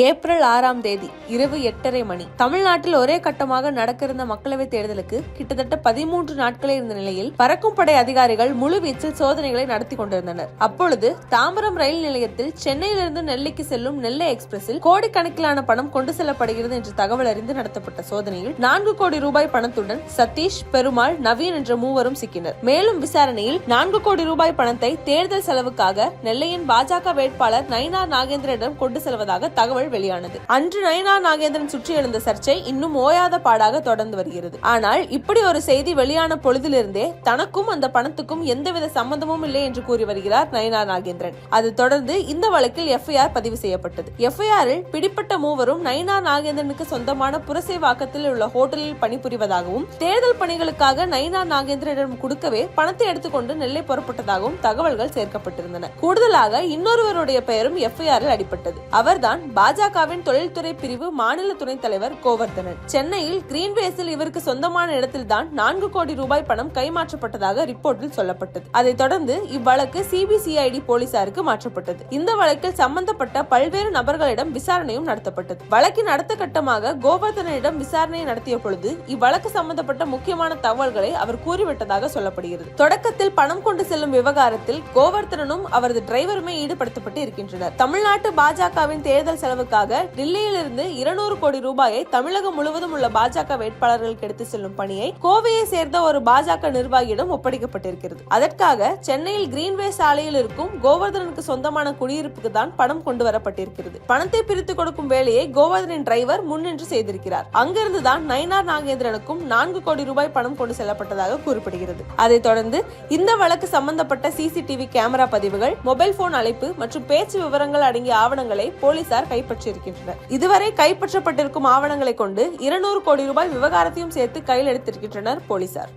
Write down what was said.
April ஆறாம் தேதி இரவு எட்டரை மணி. தமிழ்நாட்டில் ஒரே கட்டமாக நடக்கிருந்த மக்களவைத் தேர்தலுக்கு கிட்டத்தட்ட பதிமூன்று நாட்களே இருந்த நிலையில் பறக்கும் படை அதிகாரிகள் முழுவீச்சில் சோதனைகளை நடத்தி கொண்டிருந்தனர். அப்பொழுது தாம்பரம் ரயில் நிலையத்தில் சென்னையிலிருந்து நெல்லைக்கு செல்லும் நெல்லை எக்ஸ்பிரஸில் கோடிக்கணக்கிலான பணம் கொண்டு செல்லப்படுகிறது என்ற தகவல் அறிந்து நடத்தப்பட்ட சோதனையில் நான்கு கோடி ரூபாய் பணத்துடன் சதீஷ் பெருமாள் நவீன் என்ற மூவரும் சிக்கினர். மேலும் விசாரணையில் நான்கு கோடி ரூபாய் பணத்தை தேர்தல் செலவுக்காக நெல்லையின் பாஜக வேட்பாளர் நயினார் நாகேந்திரனிடம் கொண்டு செல்வதாக தகவல் வெளியானது. அன்று நயனா நாகேந்திரன் சுற்றி எழுந்த சர்ச்சை இன்னும் ஓயாத பாடாக தொடர்ந்து வருகிறது. ஆனால் இப்படி ஒரு செய்தி வெளியான பொழுதிலிருந்தே தனக்கும் அந்த பணத்துக்கும் எந்தவித சம்பந்தமும் இல்லை என்று கூறி வருகிறார் நயனா நாகேந்திரன். அது தொடர்ந்து இந்த வழக்கில் எஃப்ஐஆர் பதிவு செய்யப்பட்டது. எஃப்ஐஆரில் பிடிப்பட்ட மூவரும் நயனா நாகேந்திரனுக்கு சொந்தமான புரசைவாக்கத்தில் உள்ள ஹோட்டலில் பணிபுரிவதாகவும் தேர்தல் பணிகளுக்காக நயனா நாகேந்திரனிடம் கொடுக்கவே பணத்தை எடுத்துக்கொண்டு நெல்லை புறப்பட்டதாகவும் தகவல்கள் சேர்க்கப்பட்டிருந்தன. கூடுதலாக இன்னொருவருடைய பெயரும் எஃப்ஐஆரில் அடிபட்டது. அவர்தான் பாஜகவின் தொழில்துறை பிரிவு மாநில துணைத் தலைவர் கோவர்தனன். சென்னையில் கிரீன்வேஸில் இவருக்கு சொந்தமான இடத்தில்தான் நான்கு கோடி ரூபாய் பணம் கைமாற்றப்பட்டதாக ரிப்போர்ட்டில் சொல்லப்பட்டது. அதைத் தொடர்ந்து இவ்வழக்கு சிபிசிஐடி போலீசாருக்கு மாற்றப்பட்டது. இந்த வழக்கில் சம்பந்தப்பட்ட பல்வேறு நபர்களிடம் விசாரணையும் நடத்தப்பட்டது. வழக்கின் அடுத்த கட்டமாக கோவர்தனிடம் விசாரணை நடத்திய பொழுது இவ்வழக்கு சம்பந்தப்பட்ட முக்கியமான தகவல்களை அவர் கூறிவிட்டதாக சொல்லப்படுகிறது. தொடக்கத்தில் பணம் கொண்டு செல்லும் விவகாரத்தில் கோவர்தனனும் அவரது டிரைவருமே ஈடுபடுத்தப்பட்டு இருக்கின்றனர். தமிழ்நாட்டு பாஜகவின் தேர்தல் செலவுக்காக டில்லியிலிருந்து இருநூறு கோடி ரூபாயை தமிழகம் முழுவதும் உள்ள பாஜக வேட்பாளர்களுக்கு எடுத்து செல்லும் பணியை கோவையை சேர்ந்த ஒரு பாஜக நிர்வாகியிடம் ஒப்படைக்கப்பட்டிருக்கிறது. அதற்காக சென்னையில் கிரீன்வே சாலையில் இருக்கும் கோவர்தனுக்கு சொந்தமான குடியிருப்புக்கு தான் பணம் கொண்டு வரப்பட்டிருக்கிறது. பணத்தை பிரித்து கொடுக்கும் வேலையை கோவர்தனின் டிரைவர் முன்னின்று செய்திருக்கிறார். அங்கிருந்துதான் நயனார் நாகேந்திரனுக்கும் நான்கு கோடி ரூபாய் பணம் கொண்டு செல்லப்பட்டதாக கூறப்படுகிறது. அதைத் தொடர்ந்து இந்த வழக்கு சம்பந்தப்பட்ட சிசிடிவி கேமரா பதிவுகள் மொபைல் போன் அழைப்பு மற்றும் பேச்சு விவரங்கள் அடங்கிய ஆவணங்களை போலீசார் கைப்பற்றி கைப்பற்றியிருக்கின்றனர் இதுவரை கைப்பற்றப்பட்டிருக்கும் ஆவணங்களை கொண்டு இருநூறு கோடி ரூபாய் விவகாரத்தையும் சேர்த்து கையில் எடுத்திருக்கின்றனர் போலீசார்.